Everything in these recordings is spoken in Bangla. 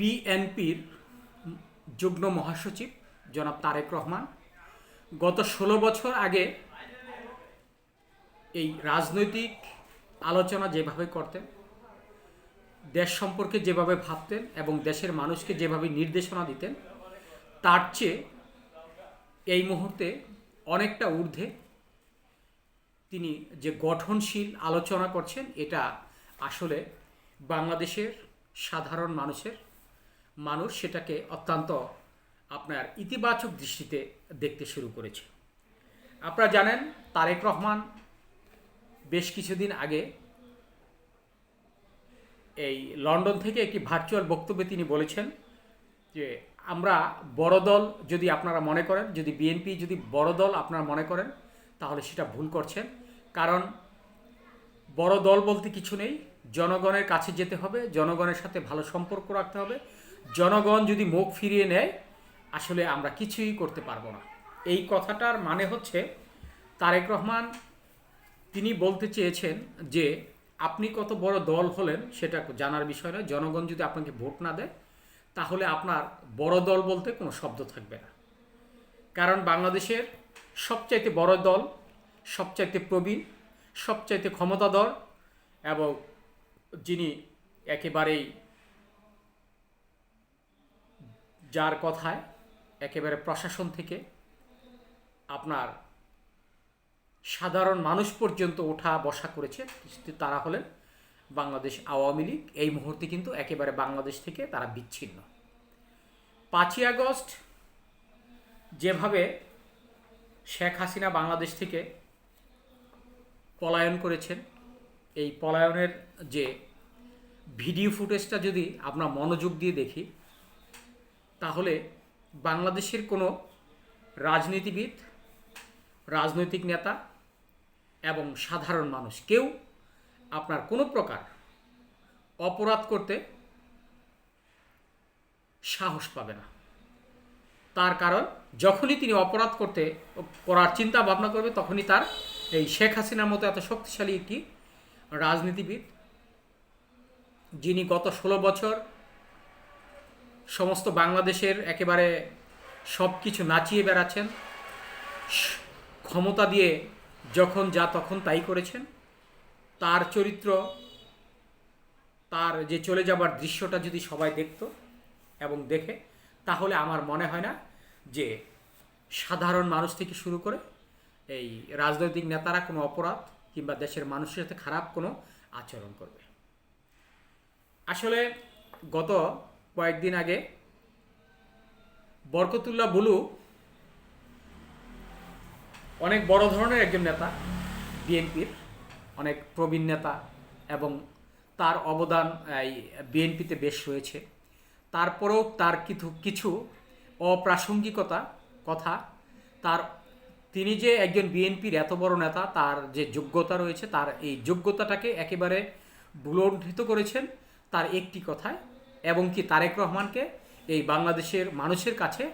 বিএনপির যুগ্ম মহাসচিব জনাব তারেক রহমান, গত ষোলো বছর আগে এই রাজনৈতিক আলোচনা যেভাবে করতেন, দেশ সম্পর্কে যেভাবে ভাবতেন এবং দেশের মানুষকে যেভাবে নির্দেশনা দিতেন, তার চেয়ে এই মুহূর্তে অনেকটা ঊর্ধ্বে তিনি যে গঠনশীল আলোচনা করছেন, এটা আসলে বাংলাদেশের সাধারণ মানুষের মানুষ সেটাকে অত্যন্ত আপনার ইতিবাচক দৃষ্টিতে দেখতে শুরু করেছে। আপনারা জানেন, তারেক রহমান বেশ কিছুদিন আগে এই লন্ডন থেকে একটি ভার্চুয়াল বক্তব্যে তিনি বলেছেন যে, আমরা বড় দল যদি আপনারা মনে করেন, যদি বিএনপি যদি বড় দল আপনারা মনে করেন, তাহলে সেটা ভুল করছেন। কারণ বড় দল বলতে কিছু নেই, জনগণের কাছে যেতে হবে, জনগণের সাথে ভালো সম্পর্ক রাখতে হবে জনগণ যদি মুখ ফিরিয়ে নেয়, আসলে আমরা কিছুই করতে পারব না। এই কথাটার মানে হচ্ছে, তারেক রহমান তিনি বলতে চেয়েছেন যে, আপনি কত বড় দল হলেন সেটা জানার বিষয় নয়। জনগণ যদি আপনাকে ভোট না দেয়, তাহলে আপনার বড় দল বলতে কোনো শব্দ থাকবে না। কারণ বাংলাদেশের সবচাইতে বড় দল, সবচাইতে প্রবীণ, সবচাইতে ক্ষমতাধর এবং যিনি একেবারেই যার কথায় একেবারে প্রশাসন থেকে আপনার সাধারণ মানুষ পর্যন্ত ওঠা বসা করেছে। তারা হলেন বাংলাদেশ আওয়ামী লীগ। এই মুহূর্তে কিন্তু একেবারে বাংলাদেশ থেকে তারা বিচ্ছিন্ন। পাঁচই আগস্ট যেভাবে শেখ হাসিনা বাংলাদেশ থেকে পলায়ন করেছেন, এই পলায়নের যে ভিডিও ফুটেজটা যদি আমরা মনোযোগ দিয়ে দেখি তাহলে বাংলাদেশের কোনো রাজনীতিবিদ, রাজনৈতিক নেতা এবং সাধারণ মানুষ, কেউ আপনার কোনো প্রকার অপরাধ করতে সাহস পাবে না। তার কারণ, যখনই তিনি অপরাধ করতে, করার চিন্তা ভাবনা করবে, তখনই তার এই শেখ হাসিনার মতো এত শক্তিশালী একটি রাজনীতিবিদ, যিনি গত ষোলো বছর সমস্ত বাংলাদেশের একেবারে সব কিছু নাচিয়ে বেড়াচ্ছেন। ক্ষমতা দিয়ে যখন যা তখন তাই করেছেন। তার চরিত্র, তার যে চলে যাবার দৃশ্যটা যদি সবাই দেখত এবং দেখে, তাহলে আমার মনে হয় না যে সাধারণ মানুষ থেকে শুরু করে এই রাজনৈতিক নেতারা কোনো অপরাধ কিংবা দেশের মানুষের সাথে খারাপ কোনো আচরণ করবে। আসলে গত কয়েকদিন আগে বরকতুল্লাহ বুলু অনেক বড় ধরনের একজন নেতা, বিএনপির অনেক প্রবীণ নেতা এবং তার অবদান, এই বিএনপিতে বেশ রয়েছে। তারপরেও তার কিছু কিছু অপ্রাসঙ্গিকতা কথা, তার, তিনি যে একজন বিএনপির এত বড় নেতা, তার যে যোগ্যতা রয়েছে, তার এই যোগ্যতাটাকে একেবারে বুলণ্ঠিত করেছেন, তার একটি কথায় এবং কি তারেক রহমানকে এই বাংলাদেশের মানুষের কাছে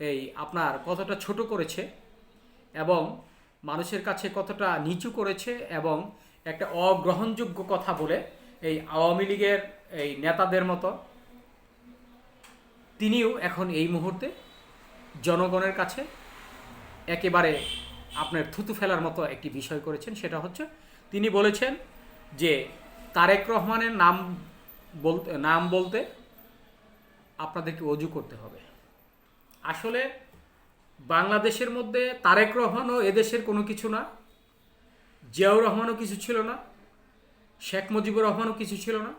এই আপনার কতটা ছোট করেছে এবং মানুষের কাছে কতটা নিচু করেছে এবং একটা অগ্রহণযোগ্য কথা বলে এই আওয়ামী লীগের এই নেতাদের মতো তিনিও এখন এই মুহূর্তে জনগণের কাছে একেবারে আপনার থুতু ফেলার মতো একটি বিষয় করেছেন, সেটা হচ্ছে তিনি বলেছেন যে তারেক রহমানের নাম বলতে, নাম বলতে আপনাদেরকে অজু করতে হবে। আসলে বাংলাদেশের মধ্যে তারেক রহমানও এদেশের কোনো কিছু না, জিয়াউর রহমানও কিছু ছিল না, শেখ মুজিবুর রহমানও কিছু ছিল না,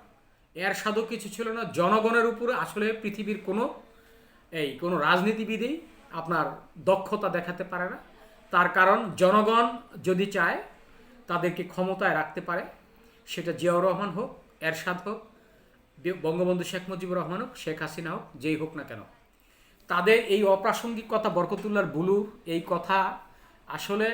এরশাদও কিছু ছিল না। জনগণের উপরে আসলে পৃথিবীর কোনো এই কোনো রাজনীতিবিদেই আপনার দক্ষতা দেখাতে পারে না। তার কারণ জনগণ যদি চায় তাদেরকে ক্ষমতায় রাখতে পারে, সেটা জিয়াউর রহমান হোক, এরশাদ হোক বঙ্গবন্ধু শেখ মুজিবুর রহমান হোক শেখ হাসিনা হোক যেই হোক না কেন। তাদের এই অপ্রাসঙ্গিক কথা বরকতুল্লার বুলু এই কথা আসলে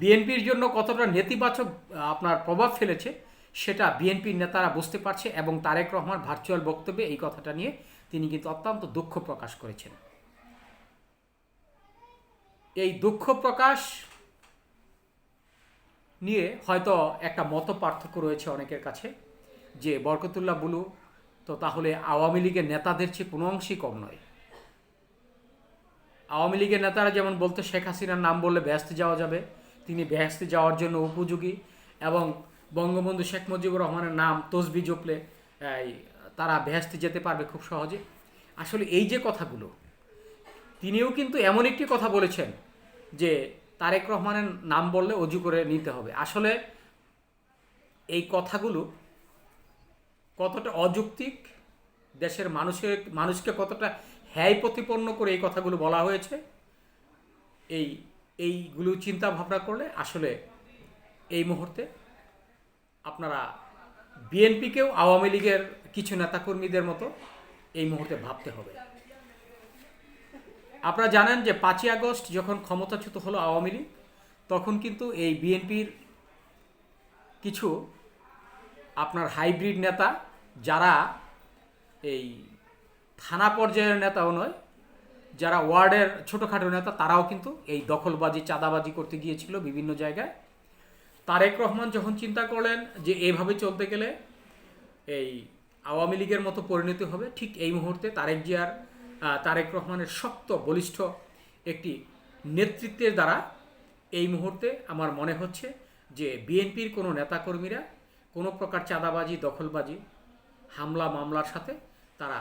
বিএনপির জন্য কতটা নেতিবাচক আপনার প্রভাব ফেলেছে, সেটা বিএনপির নেতারা বুঝতে পারছে এবং তারেক রহমান ভার্চুয়াল বক্তব্যে এই কথাটা নিয়ে তিনি কিন্তু অত্যন্ত দুঃখ প্রকাশ করেছেন। এই দুঃখ প্রকাশ নিয়ে হয়তো একটা মত পার্থক্য রয়েছে অনেকের কাছে। যে বরকতুল্লাহ বুলু তো তাহলে আওয়ামী লীগের নেতাদের চেয়ে কোনো অংশই কম নয়। আওয়ামী লীগের নেতারা যেমন বলতে, শেখ হাসিনার নাম বললে ব্যস্ত যাওয়া যাবে। তিনি ব্যস্ত যাওয়ার জন্য উপযোগী এবং বঙ্গবন্ধু শেখ মুজিবুর রহমানের নাম তসবি জপলে তারা ব্যস্ত যেতে পারবে খুব সহজে। আসলে এই যে কথাগুলো, তিনিও কিন্তু এমন একটি কথা বলেছেন যে তারেক রহমানের নাম বললে অজু করে নিতে হবে। আসলে এই কথাগুলো কতটা অযৌক্তিক? দেশের মানুষের, মানুষকে কতটা হ্যায় প্রতিপন্ন করে এই কথাগুলো বলা হয়েছে? এই, এইগুলো চিন্তা ভাবনা করলে আসলে এই মুহূর্তে আপনারা বিএনপিকেও আওয়ামী লীগের কিছু নেতাকর্মীদের মতো এই মুহূর্তে ভাবতে হবে। আপনারা জানেন যে পাঁচই আগস্ট যখন ক্ষমতাচ্যুত হলো আওয়ামী লীগ, তখন কিন্তু এই বিএনপির কিছু আপনার হাইব্রিড নেতা যারা এই থানা পর্যায়ের নেতাও নয়, যারা ওয়ার্ডের ছোটোখাটো নেতা, তারাও কিন্তু এই দখলবাজি, চাঁদাবাজি করতে গিয়েছিল বিভিন্ন জায়গায়। তারেক রহমান যখন চিন্তা করলেন যে এইভাবে চলতে গেলে এই আওয়ামী লীগের মতো পরিণতি হবে, ঠিক এই মুহূর্তে তারেক জিয়ার তারেক রহমানের শক্ত, বলিষ্ঠ একটি নেতৃত্বের দ্বারা এই মুহূর্তে আমার মনে হচ্ছে যে বিএনপির কোনো নেতাকর্মীরা কোনো প্রকার চাঁদাবাজি, দখলবাজি হামলা, মামলার সাথে তারা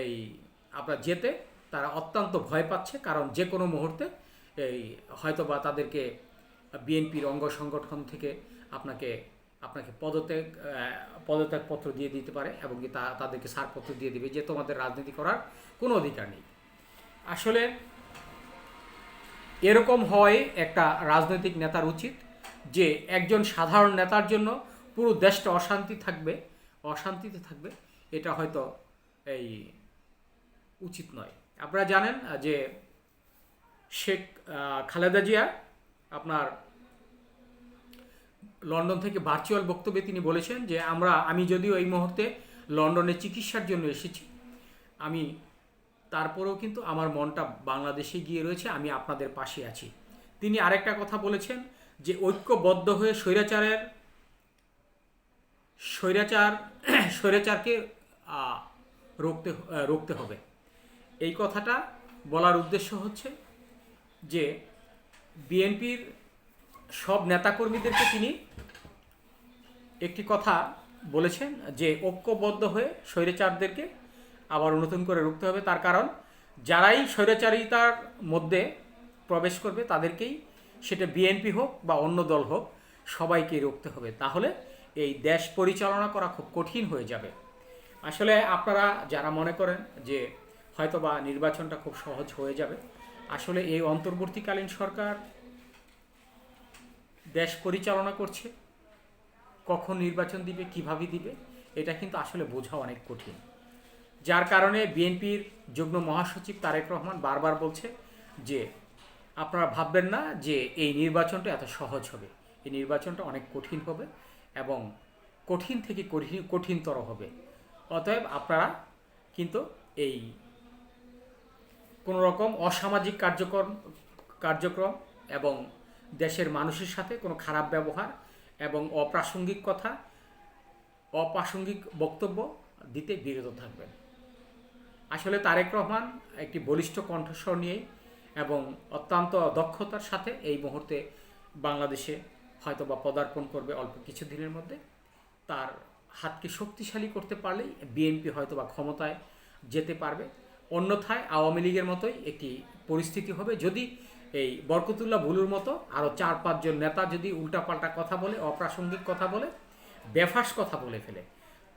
এই আপনার যেতে, তারা অত্যন্ত ভয় পাচ্ছে কারণ যে কোনো মুহূর্তে এই হয়তোবা তাদেরকে বিএনপির অঙ্গ সংগঠন থেকে আপনাকে আপনাকে পদত্যাগ পদত্যাগপত্র দিয়ে দিতে পারে এবং তা, তাদেরকে ছাড়পত্র দিয়ে দিবে, যে তোমাদের রাজনীতি করার কোনো অধিকার নেই। আসলে এরকম হয় একটা রাজনৈতিক নেতার উচিত যে একজন সাধারণ নেতার জন্য পুরো দেশটা অশান্তি থাকবে অশান্তিতে থাকবে, এটা হয়তো এই উচিত নয়। আপনারা জানেন যে শেখ খালেদা জিয়া আপনার লন্ডন থেকে ভার্চুয়াল বক্তব্যে তিনি বলেছেন যে, আমরা, আমি যদিও এই মুহূর্তে লন্ডনে চিকিৎসার জন্য এসেছি, আমি তারপরেও কিন্তু আমার মনটা বাংলাদেশে গিয়ে রয়েছে, আমি আপনাদের পাশে আছি। তিনি আরেকটা কথা বলেছেন যে, ঐক্যবদ্ধ হয়ে স্বৈরাচারের স্বৈরাচার স্বৈরাচারকে আহ, রুখতে হবে। এই কথাটা বলার উদ্দেশ্য হচ্ছে যে বিএনপির সব নেতাকর্মীদেরকে তিনি একটি কথা বলেছেন যে ঐক্যবদ্ধ হয়ে স্বৈরাচারদেরকে আবার নতুন করে রুখতে হবে। তার কারণ যারাই স্বৈরাচারিতার মধ্যে প্রবেশ করবে তাদেরকেই সেটা বিএনপি হোক বা অন্য দল হোক সবাইকেই রুখতে হবে। তাহলে এই দেশ পরিচালনা করা খুব কঠিন হয়ে যাবে। আসলে আপনারা যারা মনে করেন যে হয়তোবা নির্বাচনটা খুব সহজ হয়ে যাবে, আসলে এই অন্তর্বর্তীকালীন সরকার দেশ পরিচালনা করছে, কখন নির্বাচন দিবে, কীভাবে দিবে, এটা কিন্তু আসলে বোঝা অনেক কঠিন। যার কারণে বিএনপির যুগ্ম মহাসচিব তারেক রহমান বারবার বলছে যে, আপনারা ভাববেন না যে এই নির্বাচনটা এত সহজ হবে। এই নির্বাচনটা অনেক কঠিন হবে। এবং কঠিন থেকে কঠিন, কঠিনতর হবে। অতএব আপনারা কিন্তু এই কোনো রকম অসামাজিক কার্যক্রম কার্যক্রম এবং দেশের মানুষের সাথে কোনো খারাপ ব্যবহার এবং অপ্রাসঙ্গিক কথা, অপ্রাসঙ্গিক বক্তব্য দিতে বিরত থাকবেন। আসলে তারেক রহমান একটি বলিষ্ঠ কণ্ঠস্বর নিয়ে এবং অত্যন্ত দক্ষতার সাথে এই মুহূর্তে বাংলাদেশে হয়তো বা পদার্পণ করবে অল্প কিছু দিনের মধ্যে। তার হাতকে শক্তিশালী করতে পারলেই বিএনপি হয়তো বা ক্ষমতায় যেতে পারবে। অন্যথায় আওয়ামী লীগের মতোই একটি পরিস্থিতি হবে। যদি এই বরকতুল্লাহ ভুলুর মতো আরও চার পাঁচজন নেতা যদি উল্টাপাল্টা কথা বলে, অপ্রাসঙ্গিক কথা বলে, বেফাস কথা বলে ফেলে,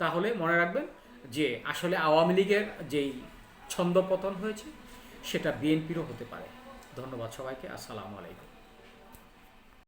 তাহলে মনে রাখবেন যে আসলে আওয়ামী লীগের যেই ছন্দপতন হয়েছে, সেটা বিএনপিরও হতে পারে। ধন্যবাদ সবাইকে। আসসালামু আলাইকুম।